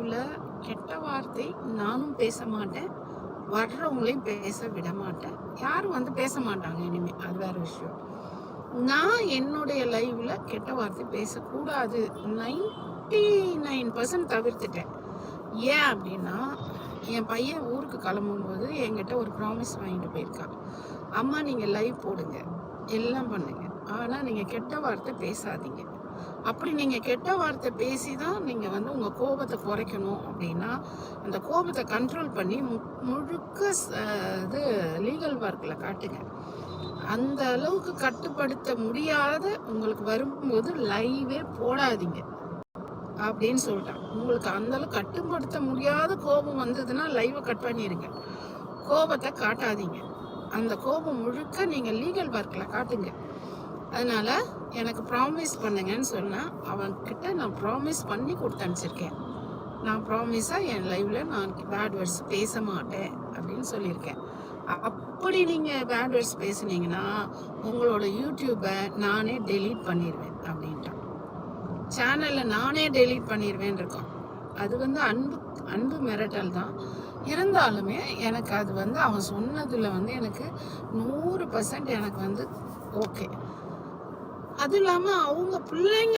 உள்ள கெட்ட வார்த்தை நானும் பேச மாட்டேன் வர்றவங்களையும் பேச விட மாட்டேன் யாரும் வந்து பேச மாட்டாங்க இனிமே. அது வேற விஷயம். நான் என்னுடைய லைவ்ல கெட்ட வார்த்தை பேசக்கூடாது. நைன்டி நைன் பர்சன்ட் தவிர்த்துட்டேன். ஏன் அப்படின்னா என் பையன் ஊருக்கு கிளம்பும்போது என்கிட்ட ஒரு ப்ராமிஸ் வாங்கிட்டு போயிருக்கான். அம்மா நீங்கள் லைவ் போடுங்க. எல்லாம் பண்ணுங்க. ஆனால் நீங்கள் கெட்ட வார்த்தை பேசாதீங்க. அப்படி நீங்கள் கெட்ட வார்த்தை பேசி தான் நீங்கள் வந்து உங்கள் கோபத்தை குறைக்கணும் அப்படின்னா அந்த கோபத்தை கண்ட்ரோல் பண்ணி மு- முழுக்க இது லீகல் ஒர்க்கில் காட்டுங்க. அந்த அளவுக்கு கட்டுப்படுத்த முடியாத உங்களுக்கு வரும்போது லைவே போடாதீங்க. அப்படின்னு சொல்லிட்டான் உங்களுக்கு அந்த அளவுக்கு கட்டுப்படுத்த முடியாத கோபம் வந்ததுன்னா லைவை கட் பண்ணிடுங்க கோபத்தை காட்டாதீங்க. அந்த கோபம் முழுக்க நீங்கள் லீகல் ஒர்க்கில் காட்டுங்க. அதனால் எனக்கு ப்ராமிஸ் பண்ணுங்கன்னு சொன்னால் அவன்கிட்ட நான் ப்ராமிஸ் பண்ணி கொடுத்து அனுப்பிச்சிருக்கேன். நான் ப்ராமிஸாக என் லைஃப்பில் நான் பேட் வேர்ட்ஸ் பேச மாட்டேன் அப்படின்னு சொல்லியிருக்கேன். அப்படி நீங்கள் பேட் வேர்ட்ஸ் பேசுனீங்கன்னா உங்களோட யூடியூப்பை நானே டெலீட் பண்ணிடுவேன் அப்படின்ட்டான். சேனலில் நானே டெலீட் பண்ணிடுவேன் இருக்கோம். அது வந்து அன்பு அன்பு மிரட்டல் தான். இருந்தாலுமே எனக்கு அது வந்து அவன் சொன்னதில் வந்து எனக்கு நூறு பர்சன்ட் எனக்கு வந்து ஓகே அதுவும் இல்லாமல் அவங்க பிள்ளைங்க